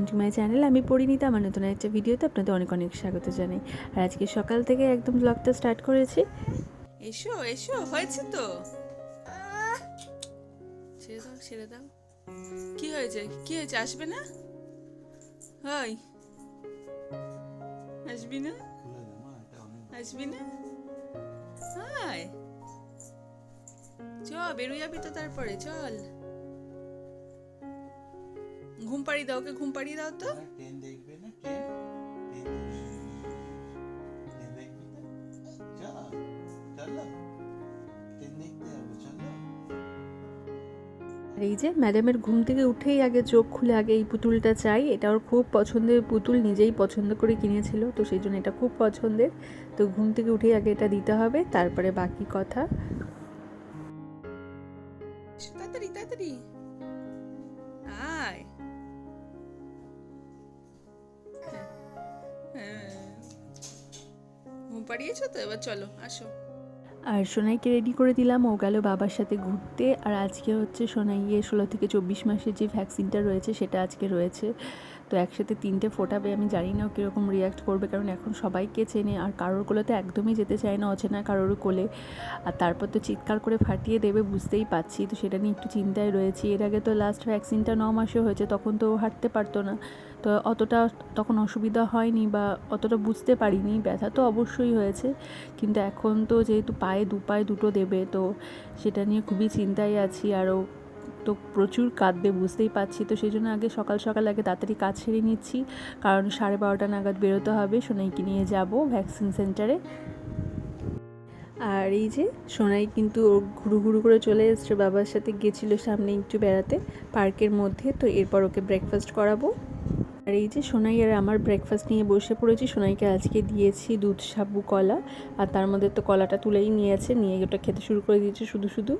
Welcome to my channel আমি পরিণীতা, আমার নতুন একটা ভিডিওতে আপনাদের অনেক অনেক স্বাগত জানাই। আর আজকে সকাল থেকে একদম ব্লগটা স্টার্ট করেছি। এসো এসো, হয়েছে তো? ছেড়ে দাও ছেড়ে দাও। কি হয়েছে? কি হয়েছে? আসবে না? হয় আসবি না? আসবি না? হাই চ বেরো যাবি তো তারপরে, চল। ঘুম পাড়িয়ে দাও ওকে ঘুম পাড়িয়ে দাও তো। ট্রেন দেখবে না ট্রেন ট্রেন দেখবে না। চল চলো। ট্রেন দেখতে যাব চলো। আর এই যে ম্যাডামের ঘুম থেকে উঠেই আগে চোখ খুলে আগে এই পুতুলটা চাই। এটা ওর খুব পছন্দের পুতুল নিজেই পছন্দ করে কিনেছিল তো সেই জন্য এটা খুব পছন্দের। তো ঘুম থেকে উঠেই আগে এটা দিতে হবে তারপরে বাকি কথা। তাড়াতাড়ি তাড়াতাড়ি। পাড়িয়েছো তো? এবার চলো, আসো। আর সোনাইকে রেডি করে দিলাম। ও গেল বাবার সাথে ঘুরতে। আর আজকে হচ্ছে সোনাইয়ে ষোলো থেকে চব্বিশ মাসের যে ভ্যাকসিনটা রয়েছে, সেটা আজকে রয়েছে। তো একসাথে তিনটে ফোটাবে, আমি জানি না কীরকম রিয়াক্ট করবে, কারণ এখন সবাইকে চেনে আর কারোর কোলেতে একদমই যেতে চায় না অচেনা কারোর কোলে। আর তারপর তো চিৎকার করে ফাটিয়ে দেবে, বুঝতেই পাচ্ছি তো সেটা নিয়ে একটু চিন্তায় রয়েছি। এর আগে তো লাস্ট ভ্যাকসিনটা ন মাসে হয়েছে, তখন তো হাঁটতে পারতো না। তো অতটা তখন অসুবিধা হয়নি বা অতটা বুঝতে পারিনি, ব্যথা তো অবশ্যই হয়েছে। কিন্তু এখন তো যেহেতু পায়ে দু পায়ে দুটো দেবে, তো সেটা নিয়ে খুবই চিন্তায় আছি। আরও তো প্রচুর কাঁদবে, বুঝতেই পারছি। তো সেই জন্য আগে সকাল সকাল আগে তাড়াতাড়ি কাজ সেরে নিচ্ছি। কারণ সাড়ে বারোটা নাগাদ বেরোতে হবে, সোনাইকে নিয়ে যাব ভ্যাকসিন সেন্টারে। আর এই যে সোনাই কিন্তু ও ঘুরু ঘুরু করে চলে এসছে, বাবার সাথে গেছিল সামনে একটু বেড়াতে, পার্কের মধ্যে। তো এরপর ওকে ব্রেকফাস্ট করাবো। আর এই যে সোনাই আর আমার ব্রেকফাস্ট নিয়ে বসে পড়েছি, সোনাইকে আজকে দিয়েছি দুধ, সাবু, কলা। আর তার মধ্যে তো কলাটা তুলেই নিয়েছে, নিয়ে ওটা খেতে শুরু করে দিয়েছে শুধু শুধু।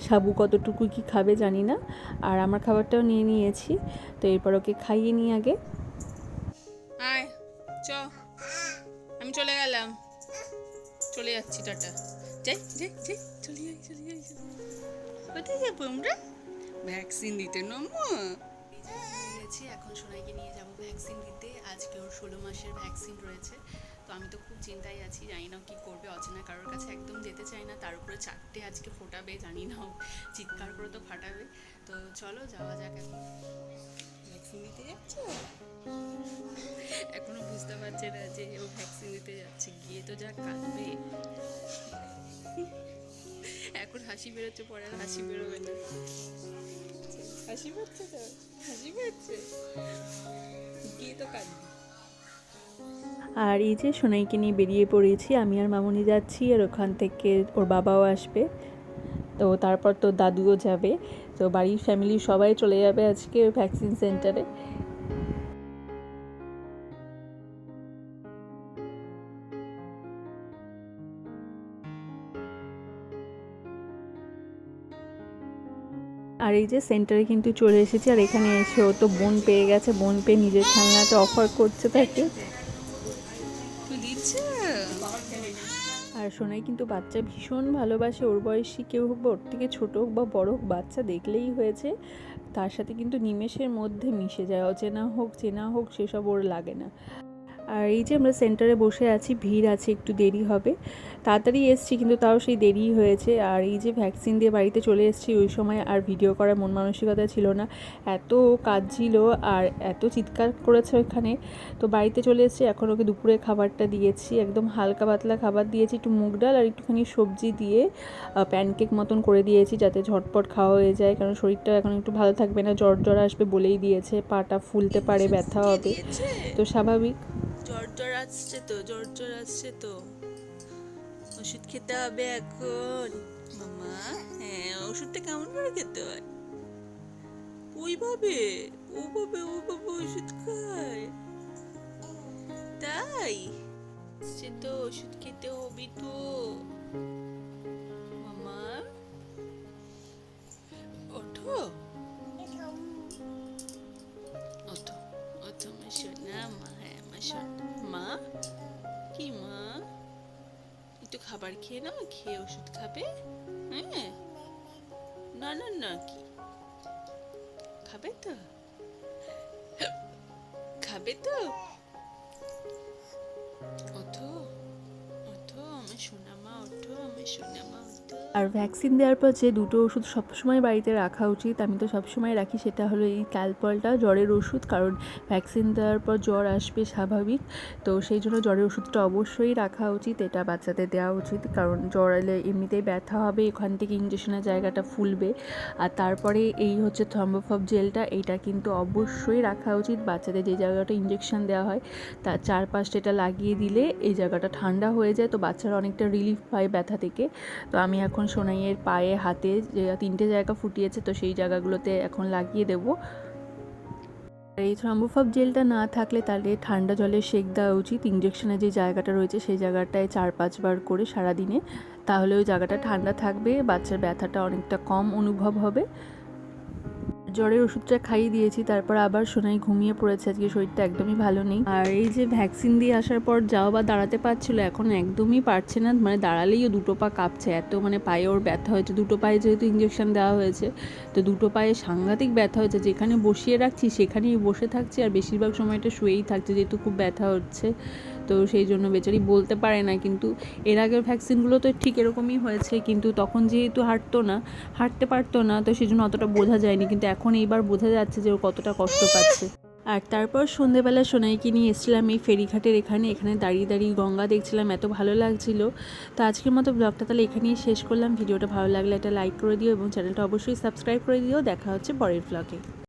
সাবু কতটুকু কি খাবে জানি না, আর আমার খাবারটাও নিয়ে নিয়েছি। তো এরপর ওকে খাইয়ে নিই আগে। আয়, চ। আমি চলে গেলাম। চলে যাচ্ছি, টাটা। যাই যাই যাই, চলে যাই চলে যাই কোথায় যাব আমরা? ভ্যাকসিন দিতে নমো। এখন সোনাইকে নিয়ে যাব ভ্যাকসিন দিতে আজকে ওর ষোলো মাসের ভ্যাকসিন রয়েছে। তো আমি তো খুব চিন্তায় আছি, জানি না কি করবে। অচেনা কারোর কাছে একদম যেতে চাই না। তার উপরে চারটে আজকে ফোটাবে, জানি না চিৎকার করে তো ফাটাবে। তো চলো যাওয়া যাক এখন। ভ্যাকসিন দিতে যাচ্ছে? এখনও বুঝতে পারছে না যে ও ভ্যাকসিন দিতে যাচ্ছে। গিয়ে তো যা কাঁদবে। এখন হাসি বেরোচ্ছে, পরে আর হাসি বেরোবে না। আর এই যে সোনাইকে নিয়ে বেরিয়ে পড়েছি, আমি আর মামনি যাচ্ছি আর ওখান থেকে ওর বাবাও আসবে। তো তারপর তো দাদুও যাবে। তো বাড়ির ফ্যামিলি সবাই চলে যাবে আজকে ভ্যাকসিন সেন্টারে আর এই যে সেন্টারে কিন্তু চলে এসেছি আর এখানে এসে ও তো বোন পেয়ে গেছে বোন পেয়ে নিজের খেলনাটা অফার করছে তাকে। আর সোনাই কিন্তু বাচ্চা ভীষণ ভালোবাসে ওর বয়সী কেউ হোক বা ওর থেকে ছোটো হোক বা বড় হোক বাচ্চা দেখলেই হয়েছে। তার সাথে কিন্তু নিমেষের মধ্যে মিশে যায় অচেনা হোক চেনা হোক সেসব ওর লাগে না। আর এই যে আমরা সেন্টারে বসে আছি ভিড় আছে একটু দেরি হবে। তাড়াতাড়ি এসছি কিন্তু তাও সেই দেরি হয়েছে। আর এই যে ভ্যাকসিন দিয়ে বাড়িতে চলে এসেছি ওই সময় আর ভিডিও করার মন মানসিকতা ছিল না। এত কাজ ছিল আর এত চিৎকার করেছে ওখানে। তো বাড়িতে চলে এসেছি এখন ওকে দুপুরে খাবারটা দিয়েছি। একদম হালকা পাতলা খাবার দিয়েছি একটু মুগ ডাল আর একটুখানি সবজি দিয়ে প্যানকেক মতন করে দিয়েছি যাতে ঝটপট খাওয়া হয়ে যায়। কারণ শরীরটা এখন একটু ভালো থাকবে না জ্বর জ্বর আসবে বলেই দিয়েছে। পাটা ফুলতে পারে ব্যথা হবে। তো স্বাভাবিক। জ্বর জ্বর আসছে তো, জ্বর জ্বর আসছে তো। ওষুধ খেতে হবে এখন। মামা হ্যাঁ ওষুধটা কেমন করে খেতে হয়? ওইভাবে ওভাবে ওভাবে ওষুধ খায়। তাই? সে তো, ওষুধ খেতে হবে তো। হ্যাঁ মা? কি, মা? একটু খাবার খেয়ে নাও, খেয়ে ওষুধ খাবে? হ্যাঁ? না না না, কি? খাবে তো? খাবে তো? ওঠো ওঠো, আমার সোনামা, ওঠো, আমার সোনামা। আর ভ্যাকসিন দেওয়ার পর যে দুটো ওষুধ সবসময় বাড়িতে রাখা উচিত, আমি তো সবসময় রাখি, সেটা হলো এই ক্যালপলটা, জ্বরের ওষুধ, কারণ ভ্যাকসিন দেওয়ার পর জ্বর আসবে স্বাভাবিক। তো সেই জন্য জ্বরের ওষুধটা অবশ্যই রাখা উচিত, এটা বাচ্চাদের দেওয়া উচিত, কারণ জ্বর এলে এমনিতেই ব্যথা হবে এখান থেকে ইঞ্জেকশনের জায়গাটা ফুলবে। আর তারপরে এই হচ্ছে থম্বোফব জেলটা এইটা কিন্তু অবশ্যই রাখা উচিত, বাচ্চাদের যে জায়গাটা ইঞ্জেকশন দেওয়া হয়, তার চারপাশটা এটা লাগিয়ে দিলে এই জায়গাটা ঠান্ডা হয়ে যায়, তো বাচ্চারা অনেকটা রিলিফ পায় ব্যথা থেকে। তো আমি এখন সোনাইয়ের পায়ে হাতে যে তিনটে জায়গা ফুটিয়েছে, তো সেই জায়গাগুলোতে এখন লাগিয়ে দেবো। এই থ্রাম্বোফাব জেলটা না থাকলে তাহলে ঠান্ডা জলে সেক দেওয়া উচিত। ইঞ্জেকশনের যে জায়গাটা রয়েছে, সেই জায়গাটায় চার পাঁচবার করে সারাদিনে। তাহলে ওই জায়গাটা ঠান্ডা থাকবে, বাচ্চার ব্যথাটা অনেকটা কম অনুভব হবে। জ্বরের ওষুধটা খাইয়ে দিয়েছি, তারপর আবার সোনাই ঘুমিয়ে পড়েছে, আজকে শরীরটা একদমই ভালো নেই। আর এই যে ভ্যাকসিন দিয়ে আসার পর যাও বা দাঁড়াতে পারছিল, এখন একদমই পারছে না মানে দাঁড়ালেই দুটো পা কাঁপছে, এত মানে পায়ে ওর ব্যথা হয়েছে। দুটো পায়ে যেহেতু ইঞ্জেকশন দেওয়া হয়েছে, তো দুটো পায়ে সাংঘাতিক ব্যথা হয়েছে, যেখানে বসিয়ে রাখছি সেখানেই বসে থাকছে, আর বেশিরভাগ সময়টা শুয়েই থাকছে, যেহেতু খুব ব্যথা হচ্ছে, তো সেই জন্য বেচারি বলতে পারে না, কিন্তু এর আগের ভ্যাকসিনগুলো তো ঠিক এরকমই হয়েছে, কিন্তু তখন যেহেতু হাঁটতো না, হাঁটতে পারতো না, তো সেই জন্য অতটা বোঝা যায়নি, কিন্তু এখন এইবার বোঝা যাচ্ছে যে ও কতটা কষ্ট পাচ্ছে। আর তারপর সন্ধেবেলা সোনাইকে নিয়ে এসেছিলাম এই ফেরিঘাটের এখানে এখানে দাঁড়িয়ে দাঁড়িয়ে গঙ্গা দেখছিলাম, এত ভালো লাগছিল। তো আজকের মতো ব্লগটা তাহলে এখানেই শেষ করলাম। ভিডিওটা ভালো লাগলে একটা লাইক করে দিও এবং চ্যানেলটা অবশ্যই সাবস্ক্রাইব করে দিও। দেখা হচ্ছে পরের ব্লগে।